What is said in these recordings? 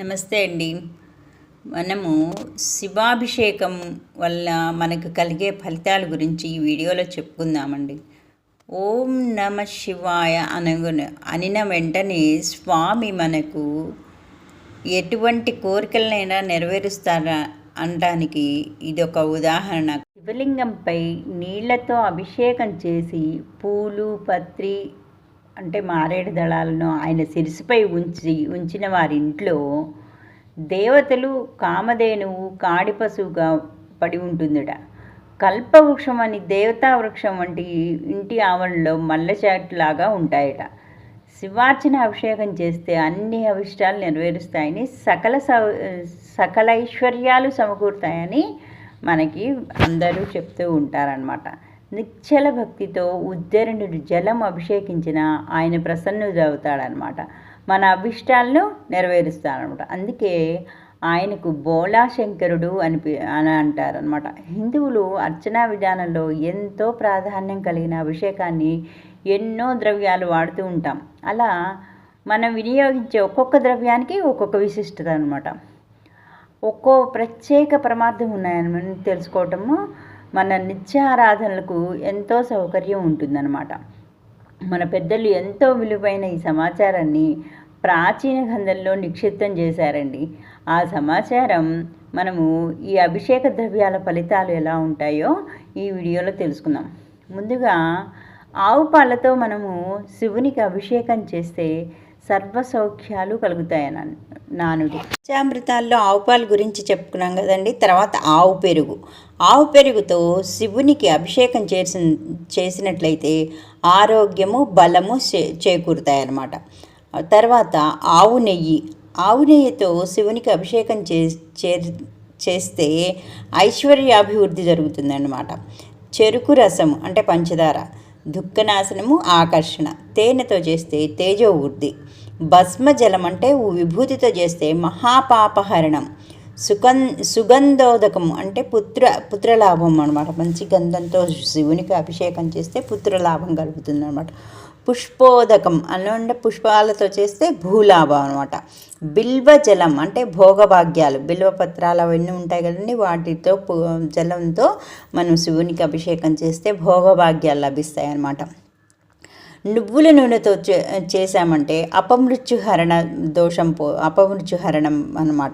నమస్తే అండి. మనము శివాభిషేకం వల్ల మనకు కలిగే ఫలితాల గురించి ఈ వీడియోలో చెప్పుకుందామండి. ఓం నమ శివాయ అనగున అనిన వెంటనే స్వామి మనకు ఎటువంటి కోరికలనైనా నెరవేరుస్తారా అనడానికి ఇది ఒక ఉదాహరణ. శివలింగంపై నీళ్ళతో అభిషేకం చేసి పూలు పత్రి అంటే మారేడు దళాలను ఆయన శిరసుపై ఉంచి ఉంచిన వారి ఇంట్లో దేవతలు కామధేనువు కాడి పశువుగా పడి ఉంటుందిట. కల్పవృక్షం అని దేవతా వృక్షం వంటి ఇంటి ఆవరణలో మల్లె ఉంటాయట. శివార్చన అభిషేకం చేస్తే అన్ని అభిష్టాలు నెరవేరుస్తాయని సకల సౌ సకల ఐశ్వర్యాలు సమకూరుతాయని మనకి అందరూ చెప్తూ ఉంటారనమాట నిశ్చల భక్తితో ఉద్దరణుడు జలం అభిషేకించిన ఆయన ప్రసన్నుడవుతాడనమాట మన అభిష్టాలను నెరవేరుస్తాడనమాట అందుకే ఆయనకు బోళాశంకరుడు అని అని అంటారనమాట హిందువులు అర్చనా విధానంలో ఎంతో ప్రాధాన్యం కలిగిన అభిషేకాన్ని ఎన్నో ద్రవ్యాలు వాడుతూ ఉంటాం. అలా మనం వినియోగించే ఒక్కొక్క ద్రవ్యానికి ఒక్కొక్క విశిష్టత అనమాట ఒక్కో ప్రత్యేక ప్రమాదం ఉన్నాయని మనం తెలుసుకోవటము మన నిత్యారాధనలకు ఎంతో సౌకర్యం ఉంటుందన్నమాట. మన పెద్దలు ఎంతో విలువైన ఈ సమాచారాన్ని ప్రాచీన గంధంలో నిక్షిప్తం చేశారండి. ఆ సమాచారం మనము ఈ అభిషేక ద్రవ్యాల ఫలితాలు ఎలా ఉంటాయో ఈ వీడియోలో తెలుసుకుందాం. ముందుగా ఆవు పాలతో మనము శివునికి అభిషేకం చేస్తే సర్వసౌఖ్యాలు కలుగుతాయని నానుడి. పంచామృతాల్లో ఆవు పాలు గురించి చెప్పుకున్నాం కదండి తర్వాత ఆవు పెరుగు. ఆవు పెరుగుతో శివునికి అభిషేకం చేసి చేసినట్లయితే ఆరోగ్యము బలము చే చేకూరుతాయన్నమాట. తర్వాత ఆవు నెయ్యి. ఆవు నెయ్యితో శివునికి అభిషేకం చే చే- చేస్తే ఐశ్వర్యాభివృద్ధి జరుగుతుందన్నమాట. చెరుకు రసము అంటే పంచదార దుఃఖనాశనము ఆకర్షణ. తేనెతో చేస్తే తేజోవృద్ధి వృద్ధి భస్మ జలం అంటే విభూతితో చేస్తే మహాపాపహరణం. సుగం సుగంధోదకం అంటే పుత్ర పుత్రలాభం అనమాట మంచి గంధంతో శివునికి అభిషేకం చేస్తే పుత్రలాభం కలుగుతుంది అనమాట పుష్పోదకం అంటే పుష్పాలతో చేస్తే భూలాభం అనమాట బిల్వ జలం అంటే భోగభాగ్యాలు. బిల్వ పత్రాలు అవన్నీ ఉంటాయి కదండి. వాటితో జలంతో మనం శివునికి అభిషేకం చేస్తే భోగభాగ్యాలు లభిస్తాయి అన్నమాట నువ్వుల నూనెతో చే- చేశామంటే అపమృత్యుహరణ దోషం పో అపమృత్యుహరణం అనమాట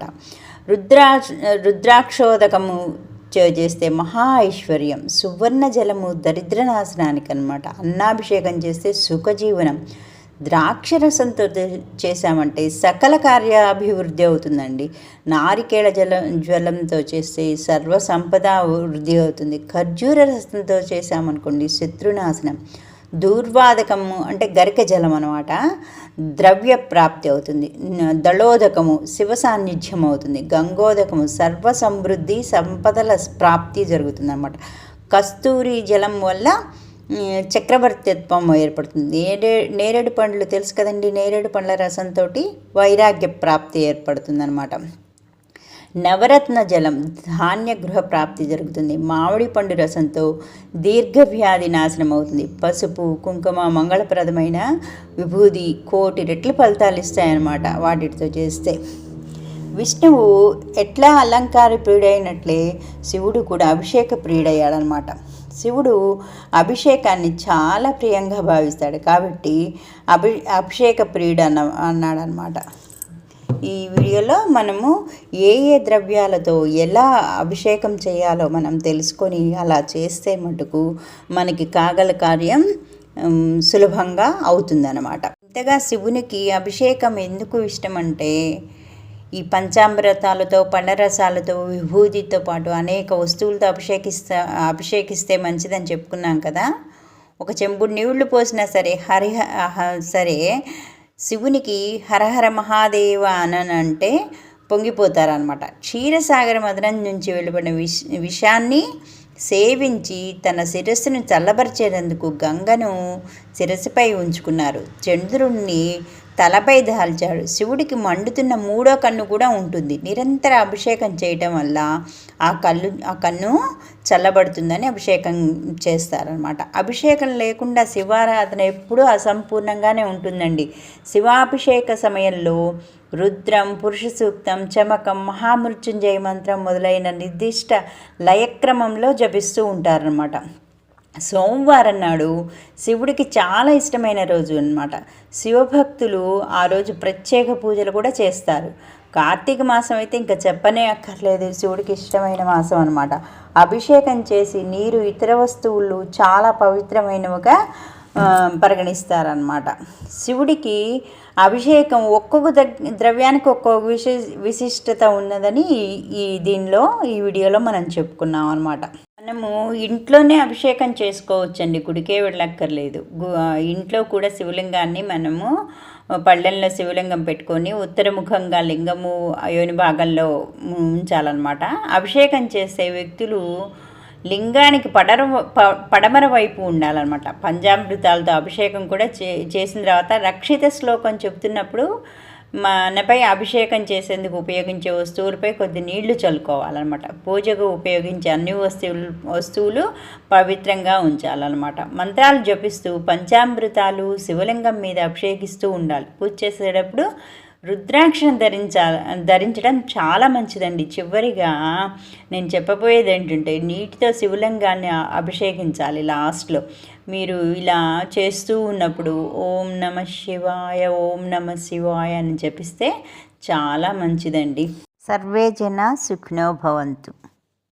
రుద్రా రుద్రాక్షోదకము చే- చేస్తే మహా ఐశ్వర్యం. సువర్ణ జలము దరిద్ర నాశనానికి అనమాట అన్నాభిషేకం చేస్తే సుఖజీవనం. ద్రాక్షరసంతో చేశామంటే సకల కార్యాభివృద్ధి అవుతుందండి. నారికేళ జలం జ్వలంతో చేస్తే సర్వ సంపద వృద్ధి అవుతుంది. ఖర్జూర రసంతో చేశామనుకోండి శత్రునాశనం. దూర్వాదకము అంటే గరిక జలం అనమాట ద్రవ్య ప్రాప్తి అవుతుంది దళోదకము శివ సాన్నిధ్యం అవుతుంది గంగోదకము సర్వ సమృద్ధి సంపదల ప్రాప్తి జరుగుతుంది అనమాట కస్తూరి జలం వల్ల చక్రవర్తిత్వం ఏర్పడుతుంది. నేరే నేరేడు పండ్లు తెలుసు కదండి? నేరేడు పండ్ల రసంతో వైరాగ్య ప్రాప్తి ఏర్పడుతుందన్నమాట. నవరత్న జలం ధాన్య గృహ ప్రాప్తి జరుగుతుంది. మామిడి పండు రసంతో దీర్ఘవ్యాధి నాశనం అవుతుంది పసుపు కుంకుమ మంగళప్రదమైన విభూది కోటి రెట్లు ఫలితాలు ఇస్తాయన్నమాట వాటితో చేస్తే. విష్ణువు ఎట్లా అలంకార ప్రియుడైనట్లే శివుడు కూడా అభిషేక ప్రియుడయ్యాడనమాట శివుడు అభిషేకాన్ని చాలా ప్రియంగా భావిస్తాడు కాబట్టి అభి అభిషేక ప్రియుడు అన్న అన్నాడనమాట ఈ వీడియోలో మనము ఏ ఏ ద్రవ్యాలతో ఎలా అభిషేకం చేయాలో మనం తెలుసుకొని అలా చేస్తే మటుకు మనకి కాగల కార్యం సులభంగా అవుతుందన్నమాట. ఇంతగా శివునికి అభిషేకం ఎందుకు ఇష్టం అంటే ఈ పంచామృతాలతో పండరసాలతో విభూతితో పాటు అనేక వస్తువులతో అభిషేకిస్తా అభిషేకిస్తే మంచిదని చెప్పుకున్నాం కదా. ఒక చెంబుడు నీళ్ళు పోసినా సరే హరిహ సరే శివునికి హరహర మహాదేవ అనంటే పొంగిపోతారనమాట క్షీరసాగర మదనం నుంచి వెలువడిన విష విషాన్ని సేవించి తన శిరస్సును చల్లబరిచేందుకు గంగను శిరస్సుపై ఉంచుకున్నారు. చంద్రుణ్ణి తలపై దాల్చాడు. శివుడికి మండుతున్న మూడో కన్ను కూడా ఉంటుంది. నిరంతర అభిషేకం చేయటం వల్ల ఆ కళ్ళు ఆ కన్ను చల్లబడుతుందని అభిషేకం చేస్తారనమాట అభిషేకం లేకుండా శివారాధన ఎప్పుడూ అసంపూర్ణంగానే ఉంటుందండి. శివాభిషేక సమయంలో రుద్రం పురుష సూక్తం చమకం మహామృత్యుంజయ మంత్రం మొదలైన నిర్దిష్ట లయక్రమంలో జపిస్తూ ఉంటారనమాట సోమవారం నాడు శివుడికి చాలా ఇష్టమైన రోజు అన్నమాట. శివభక్తులు ఆ రోజు ప్రత్యేక పూజలు కూడా చేస్తారు. కార్తీక మాసం అయితే ఇంకా చెప్పనే అక్కర్లేదు. శివుడికి ఇష్టమైన మాసం అనమాట అభిషేకం చేసి నీరు ఇతర వస్తువులు చాలా పవిత్రమైనవిగా పరిగణిస్తారనమాట శివుడికి అభిషేకం ఒక్కొక్క దగ్- ద్రవ్యానికి ఒక్కొక్క విశి విశిష్టత ఉన్నదని ఈ దీనిలో ఈ వీడియోలో మనం చెప్పుకున్నాం అనమాట మనము ఇంట్లోనే అభిషేకం చేసుకోవచ్చండి. గుడికే వెళ్ళక్కర్లేదు. గు- ఇంట్లో కూడా శివలింగాన్ని మనము పళ్ళెంలో శివలింగం పెట్టుకొని ఉత్తరముఖంగా లింగము యోని భాగంలో ఉంచాలన్నమాట. అభిషేకం చేసే వ్యక్తులు లింగానికి పడర పడమర వైపు ఉండాలన్నమాట. పంచామృతాలతో అభిషేకం కూడా చే చేసిన తర్వాత రక్షిత శ్లోకం చెప్తున్నప్పుడు మనపై అభిషేకం చేసేందుకు ఉపయోగించే వస్తువులపై కొద్ది నీళ్ళు చల్లుకోవాలన్నమాట. పూజకు ఉపయోగించే అన్ని వస్తువులు వస్తువులు పవిత్రంగా ఉంచాలన్నమాట. మంత్రాలు జపిస్తూ పంచామృతాలు శివలింగం మీద అభిషేకిస్తూ ఉండాలి. పూజ చేసేటప్పుడు రుద్రాక్షను ధరించాల ధరించడం చాలా మంచిదండి. చివరిగా నేను చెప్పబోయేది ఏంటంటే నీటితో శివలింగాన్ని అభిషేకించాలి లాస్ట్లో. మీరు ఇలా చేస్తూ ఉన్నప్పుడు ఓం నమ శివాయ ఓం నమ శివాయ అని జపిస్తే చాలా మంచిదండి. సర్వే జన సుఖినో భవంతు.